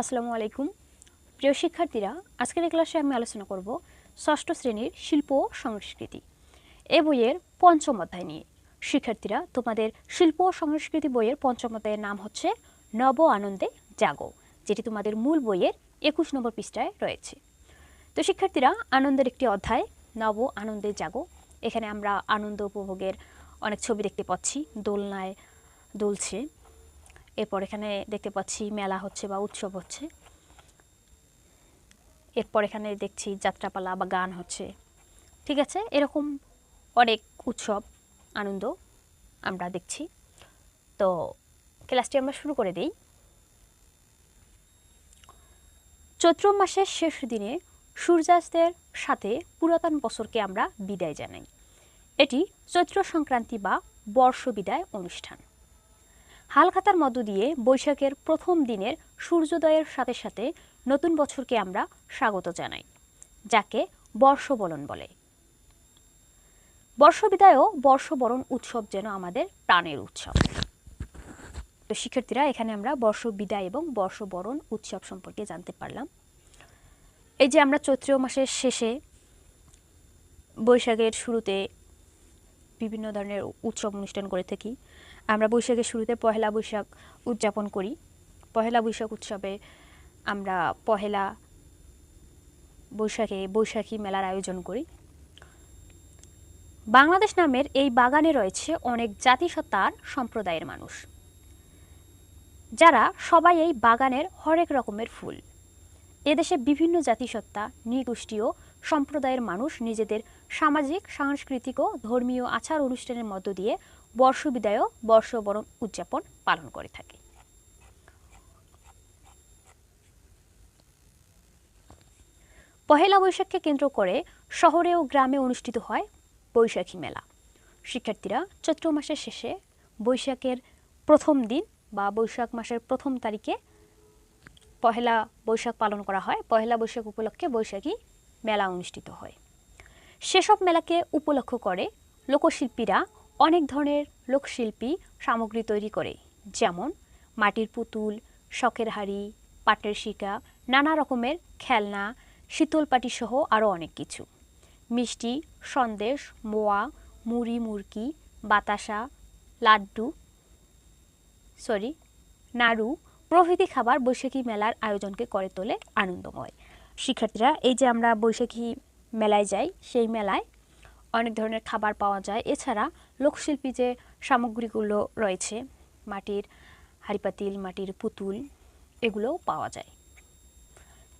আসসালামু আলাইকুম। প্রিয় শিক্ষার্থীরা, আজকের এই ক্লাসে আমি আলোচনা করব ষষ্ঠ শ্রেণির শিল্প ও সংস্কৃতি। এ বইয়ের পঞ্চম অধ্যায় নিয়ে। শিক্ষার্থীরা, তোমাদের শিল্প ও সংস্কৃতি বইয়ের পঞ্চম অধ্যায়ের নাম হচ্ছে নব আনন্দে জাগো, যেটি তোমাদের মূল বইয়ের একুশ নম্বর পৃষ্ঠায় রয়েছে। তো শিক্ষার্থীরা, আনন্দের একটি অধ্যায়, নব আনন্দে জাগো। এখানে আমরা আনন্দ উপভোগের অনেক ছবি দেখতে পাচ্ছি। দোলনায় দুলছে এরপর এখানে দেখতে পাচ্ছি মেলা হচ্ছে বা উৎসব হচ্ছে। এরপর এখানে দেখছি যাত্রাপালা বা গান হচ্ছে। ঠিক আছে? এরকম অনেক উৎসব, আনন্দ আমরা দেখছি। তো ক্লাসটি আমরা শুরু করে দিই। চৈত্র মাসের শেষ দিনে সূর্যাস্তের সাথে পুরাতন বছরকে আমরা বিদায় জানাই। এটি চৈত্র সংক্রান্তি বা বর্ষ বিদায় অনুষ্ঠান। হালখাতার মধ্য দিয়ে বৈশাখের প্রথম দিনের সূর্যোদয়ের সাথে সাথে নতুন বছরকে আমরা স্বাগত জানাই, যাকে বর্ষবরণ বলে। বর্ষবিদায় ও বর্ষবরণ উৎসব যেন আমাদের প্রাণের উৎসব। তো শিক্ষার্থীরা, এখানে আমরা বর্ষ বিদায় এবং বর্ষবরণ উৎসব সম্পর্কে জানতে পারলাম। এই যে আমরা চৈত্র মাসের শেষে বৈশাখের শুরুতে বিভিন্ন ধরনের উৎসব অনুষ্ঠান করে থাকি। আমরা বৈশাখের শুরুতে পহেলা বৈশাখ উদযাপন করি। পহেলা বৈশাখ উৎসবে আমরা পহেলা বৈশাখে বৈশাখী মেলার আয়োজন করি। বাংলাদেশ নামের এই বাগানে রয়েছে অনেক জাতিসত্তার সম্প্রদায়ের মানুষ। যারা সবাই এই বাগানের হরেক রকমের ফুল। এদেশে বিভিন্ন জাতিসত্তা, নৃগোষ্ঠী ও সম্প্রদায়ের মানুষ নিজেদের সামাজিক, সাংস্কৃতিক ও ধর্মীয় আচার অনুষ্ঠানের মধ্য দিয়ে বর্ষবিদায় ও বর্ষবরণ উদযাপন পালন করে থাকে। পহেলা বৈশাখকে কেন্দ্র করে শহরে ও গ্রামে অনুষ্ঠিত হয় বৈশাখী মেলা। শিক্ষার্থীরা চৈত্র মাসের শেষে বৈশাখের প্রথম দিন বা বৈশাখ মাসের প্রথম তারিখে পহেলা বৈশাখ পালন করা হয়। পহেলা বৈশাখ উপলক্ষে বৈশাখী মেলা অনুষ্ঠিত হয়। সেসব মেলাকে উপলক্ষ করে লোকশিল্পীরা অনেক ধরনের লোকশিল্পী সামগ্রী তৈরি করে, যেমন মাটির পুতুল, শখের হাড়ি, পাটের শিকা, নানা রকমের খেলনা শীতল পাটি সহ আরও অনেক কিছু। মিষ্টি, সন্দেশ, মোয়া, মুড়ি, মুরকি, বাতাসা, লাড্ডু, সরি, নাড়ু প্রভৃতি খাবার বৈশাখী মেলার আয়োজনকে করে তোলে আনন্দময়। শিক্ষার্থীরা, এই যে আমরা বৈশাখী মেলায় যাই, সেই মেলায় অনেক ধরনের খাবার পাওয়া যায়। এছাড়া লোকশিল্পী যে সামগ্রীগুলো রয়েছে, মাটির হাড়িপাতিল, মাটির পুতুল, এগুলোও পাওয়া যায়।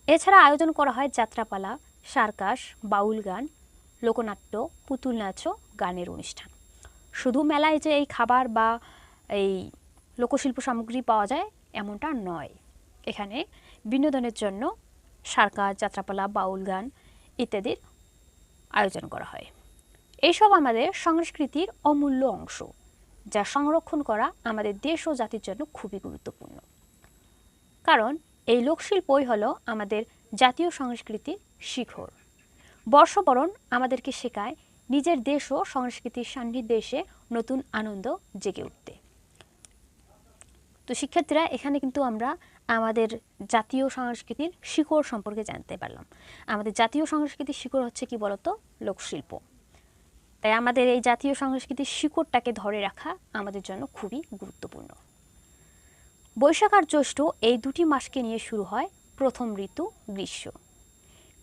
এছাড়া আয়োজন করা হয় যাত্রাপালা, সার্কাস, বাউল গান, লোকনাট্য, পুতুল নাচও গানের অনুষ্ঠান। শুধু মেলায় যে এই খাবার বা এই লোকশিল্প সামগ্রী পাওয়া যায়, এমনটা নয়। এখানে বিনোদনের জন্য সার্কাস, যাত্রাপালা, বাউল গান ইত্যাদির আয়োজন করা হয়। এইসব আমাদের সংস্কৃতির অমূল্য অংশ, যা সংরক্ষণ করা আমাদের দেশ ও জাতির জন্য খুবই গুরুত্বপূর্ণ। কারণ এই লোকশিল্পই হল আমাদের জাতীয় সংস্কৃতির শিখর। বর্ষবরণ আমাদেরকে শেখায় নিজের দেশ ও সংস্কৃতির সান্নিধ্যে এসে নতুন আনন্দ জেগে উঠতে। তো শিক্ষার্থীরা, এখানে কিন্তু আমরা আমাদের জাতীয় সংস্কৃতির শিকড় সম্পর্কে জানতে পারলাম। আমাদের জাতীয় সংস্কৃতির শিকড় হচ্ছে কি বলতো? লোকশিল্প। তাই আমাদের এই জাতীয় সংস্কৃতির শিকড়টাকে ধরে রাখা আমাদের জন্য খুবই গুরুত্বপূর্ণ। বৈশাখ আর জ্যৈষ্ঠ এই দুটি মাসকে নিয়ে শুরু হয় প্রথম ঋতু গ্রীষ্ম।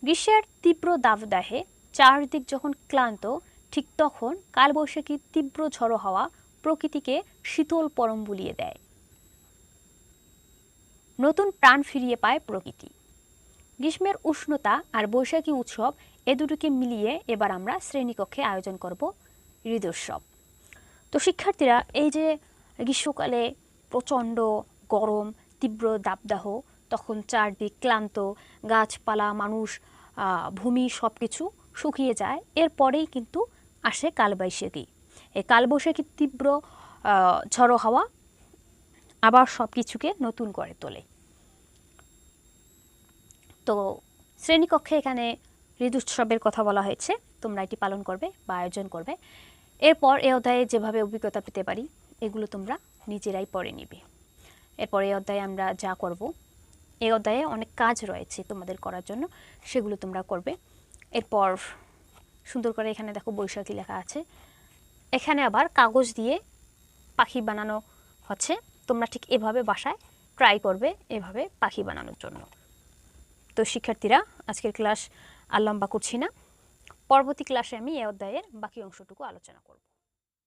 গ্রীষ্মের তীব্র দাবদাহে চারদিক যখন ক্লান্ত, ঠিক তখন কালবৈশাখীর তীব্র ঝড়ো হাওয়া প্রকৃতিকে শীতল পরম বুলিয়ে দেয়। নতুন প্রাণ ফিরিয়ে পায় প্রকৃতি। গ্রীষ্মের উষ্ণতা আর বৈশাখী উৎসব এ দুটোকে মিলিয়ে এবার আমরা শ্রেণীকক্ষে আয়োজন করব হৃদোৎসব। তো শিক্ষার্থীরা, এই যে গ্রীষ্মকালে প্রচণ্ড গরম, তীব্র দাবদাহ, তখন চারদিক ক্লান্ত, গাছপালা, মানুষ ভূমি সব কিছু শুকিয়ে যায়, এরপরেই কিন্তু আসে কালবৈশাখী। এই কালবৈশাখীর তীব্র ঝড়ো হাওয়া আবার সব কিছুকে নতুন করে তোলে। তো শ্রেণীকক্ষে এখানে ঋতুৎসবের কথা বলা হয়েছে, তোমরা এটি পালন করবে বা আয়োজন করবে। এরপর এ অধ্যায়ে যেভাবে অভিজ্ঞতা পেতে পারি, এগুলো তোমরা নিজেরাই পড়ে নিবে। এরপর এই অধ্যায়ে আমরা যা করব এই অধ্যায়ে অনেক কাজ রয়েছে তোমাদের করার জন্য, সেগুলো তোমরা করবে। এরপর সুন্দর করে এখানে দেখো বৈশাখী লেখা আছে। এখানে আবার কাগজ দিয়ে পাখি বানানো হচ্ছে। তোমরা ঠিক এভাবে বাসায় ট্রাই করবে এভাবে পাখি বানানোর জন্য। তো শিক্ষার্থীরা, আজকের ক্লাস আর লম্বা করছি না। পরবর্তী ক্লাসে আমি এ অধ্যায়ের বাকি অংশটুকু আলোচনা করব।